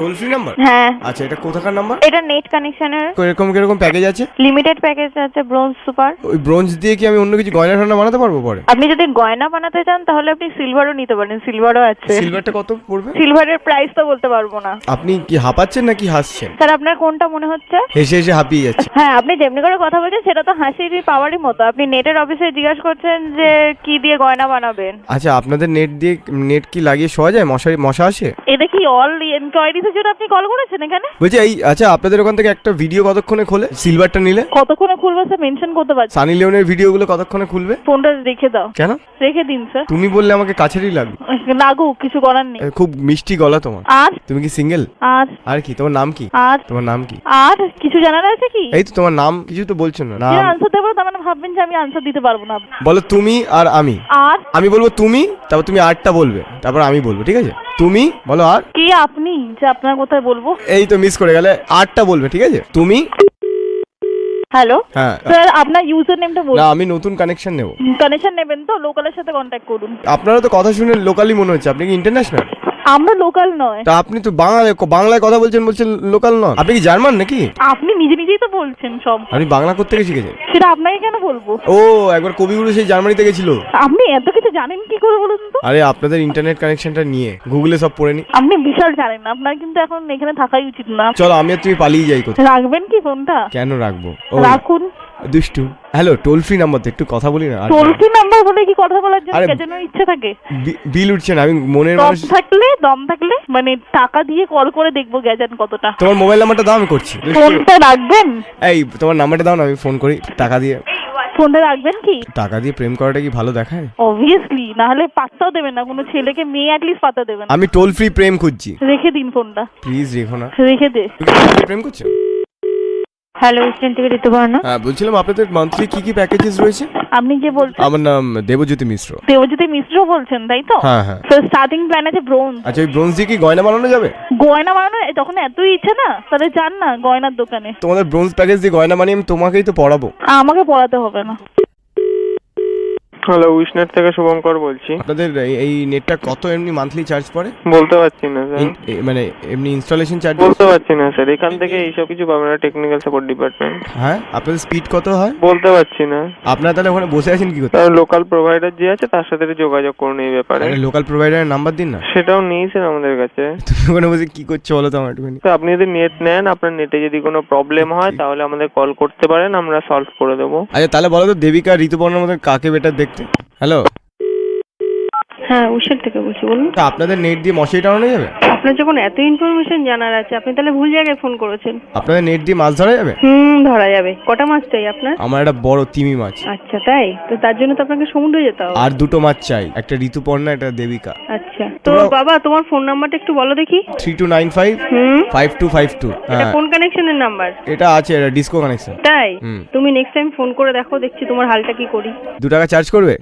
Toll free number হ্যাঁ। আচ্ছা এটা কোথাকার নাম্বার এটা নেট কানেকশনের এরকম কীরকম প্যাকেজ আছে? লিমিটেড প্যাকেজ আছে ব্রোঞ্জ সুপার ওই ব্রোঞ্জ দিয়ে কি আমি অন্য কিছু গয়না টয়না বানাতে পারব পরে? আপনি যদি গয়না বানাতে চান তাহলে আপনি সিলভারও নিতে পারেন সিলভারও আছে। সিলভারটা কত পড়বে? সিলভারের প্রাইস তো বলতে পারব না। আপনি কি হাঁপাচ্ছেন নাকি হাসছেন? স্যার আপনার কোনটা মনে হচ্ছে? হেসে হেসে হাঁপিয়ে যাচ্ছে। হ্যাঁ আপনি যেমনি করে কথা বলছেন সেটা তো হাসির পাওয়ারই মতো। আপনি নেটের অফিসে জিজ্ঞাসা করছেন যে কি দিয়ে গয়না বানাবেন? আচ্ছা আপনাদের নেট দিয়ে নেট কি লাগিয়ে শোয়া যায়? মশারি মশা আসে? এটা কি অল জন্য আপনি কল করেছেন এখানে? বলছি এই আচ্ছা আপনাদের ওখান থেকে একটা ভিডিও কতক্ষণে খোলে? সিলভারটা নিলে? কতক্ষণে খুলবো স্যার মেনশন করতে পারছি। সানি লিওনের ভিডিওগুলো কতক্ষণে খুলবে? ফোনটা রেখে দাও। কেন? রেখে দিন স্যার তুমি বললে আমাকে কাছেরই লাগবে। লাগুক কিছু করার নেই। এ, খুব মিষ্টি গলা তোমার। আর? তুমি কি সিঙ্গেল আর? আর কি? তোমার নাম কি? আর? তোমার নাম কি? আর? কিছু জানার আছে কি? এই তো তোমার নাম কিছু তো বলছো না। নাম আনসার তার মানে ভাববেন যে আমি আনসার দিতে পারব না। বলো তুমি আর আমি। আর? আমি বলব তুমি তারপর তুমি আরটা বলবে তারপর আমি বলব ঠিক আছে? তুমি বলো আর। কে আপনি যে আপনার কোথায় বলব? এই তো মিস করে গেলে আরটা বলবে ঠিক আছে? তুমি? হ্যালো হ্যাঁ। স্যার আপনার ইউজার নেমটা না আমি নতুন কানেকশন নেব। কানেকশন নেবেন তো লোকালের সাথে কন্ট্যাক্ট করুন। আপনারও তো কথা শুনে লোকালি মনে হচ্ছে আপনি কি ইন্টারন্যাশনাল আমরা লোকাল নয়। তা আপনি তো বাংলায় বাংলায় কথা বলছেন বলছেন লোকাল নন। আপনি কি জার্মান নাকি? আপনি নিজে নিজেই তো বলছেন সব। আপনি বাংলা করতে গিয়ে শিখেছেন? সেটা আপনাকে কেন বলব? ও একবার কবিগুরু সেই জার্মানিতে গেছিল। আপনি এত কিছু জানেন কি করে বলুন তো? আরে আপনাদের ইন্টারনেট কানেকশনটা নিয়ে গুগলে সব পড়ে নি। আপনি বিশাল জানেন আপনার কিন্তু এখন এখানে থাকাই উচিত না। চলো আমি আর তুমি পালিয়ে যাই কোথাও রাখবেন কি ফোনটা? কেন রাখব? রাখুন। দুষ্টু। হ্যালো টোল ফ্রি নাম্বার তো একটু কথা বলি না টোল ফ্রি নাম্বার বলে কি কথা বলার জন্য? আরে- কে যেন ইচ্ছে থাকে? বিল উঠছে না আমি মনের মানুষ থাকলে দম থাকলে মানে টাকা দিয়ে কল করে দেখব গ্যাজান কতটা। তোমার মোবাইল নাম্বারটা দাও আমি করছি। ফোনটা রাখবেন? এই তোমার নাম্বারটা দাও না আমি ফোন করি টাকা দিয়ে। ফোনটা রাখবেন কি? টাকা দিয়ে প্রেম করাটা কি ভালো দেখায়? অবভিয়াসলি না হলে পাত্তাও দেবেন না কোনো ছেলেকে মেয়ে অ্যাটলিস্ট পাত্তা দেবেন আমি টোল ফ্রি প্রেম খুঁজছি। রেখে দিন ফোনটা প্লিজ রেখো না। রেখে দে। প্রেম করছ হ্যালো থেকে ঋতুপর্ণা হ্যাঁ বলছিলাম আপনাদের মান্থলি কি কি প্যাকেজেস রয়েছে? আপনি যে বলছেন আমার নাম দেবজ্যোতি মিশ্র। দেবজ্যোতি মিশ্র বলছেন তাই তো? হ্যাঁ হ্যাঁ। তো স্টার্টিং প্ল্যান আছে ব্রোঞ্জ আচ্ছা ওই ব্রোঞ্জ দিয়ে কি গয়না বানানো যাবে? গয়না বানানো তখন এতই ইচ্ছে না? তাহলে যান না গয়নার দোকানে। তোমাদের ব্রোঞ্জ প্যাকেজ দিয়ে গয়না বানিয়ে আমি তোমাকেই তো পড়াবো। আমাকে পড়াতে হবে না। হ্যালো উইশনেট থেকে শুভঙ্কর বলছি। আপনাদের এই- এই নেটটা কত এমনি মান্থলি চার্জ পড়ে? বলতে পারছি না স্যার মানে এমনি ইনস্টলেশন চার্জ বলতে পারছি না স্যার এখান থেকে এইসব কিছু পাবেন না টেকনিক্যাল সাপোর্ট ডিপার্টমেন্ট হ্যাঁ? আপনাদের স্পিড কত হয়? বলতে পারছি না। আপনারা তাহলে ওখানে বসে আছেন কি করতে? লোকাল প্রোভাইডার যে আছে তার সাথে যোগাযোগ করুন এই ব্যাপারে। লোকাল প্রোভাইডারের নাম্বার দিন না। সেটাও নেই স্যার আমাদের কাছে। তুমি ওখানে বসে কি করছ বলো তো আমার একটুখানি? আপনি যদি নেট নেন আপনার নেটে যদি কোনো প্রবলেম হয় তাহলে আমাদের কল করতে পারেন আমরা সলভ করে দেবো। আচ্ছা তাহলে বলো তো দেবিকা ঋতুপর্ণার মধ্যে কাকে বেটার দেখতে হ্যালো? হ্যাঁ ওষুধ থেকে বলছি বলুন। তা আপনাদের নেট দিয়ে মশারি টানানো যাবে? আপনার যখন এত ইনফরমেশন জানার আছে আপনি তাহলে ভুল জায়গায় ফোন করেছেন। আপনাদের নেট দিয়ে মাছ ধরা যাবে? হুম ধরা যাবে। কটা মাছ চাই আপনার? আমার একটা বড় তিমি মাছ। আচ্ছা তাই? তো তার জন্য তো আপনাকে সমুদ্রে যেতে হবে। আর দুটো মাছ চাই একটা ঋতুপর্ণা একটা দেবিকা। আচ্ছা। তো বাবা তোমার ফোন নাম্বারটা একটু বলো দেখি। Three two nine five hmm. Five two five two এটা হ্যাঁ। কোন কানেকশনের নাম্বার এটা আছে এটা ডিসকো কানেকশন তাই? তুমি নেক্সট টাইম ফোন করে দেখো দেখছি তোমার হালটা কি করি। দু টাকা চার্জ করবে?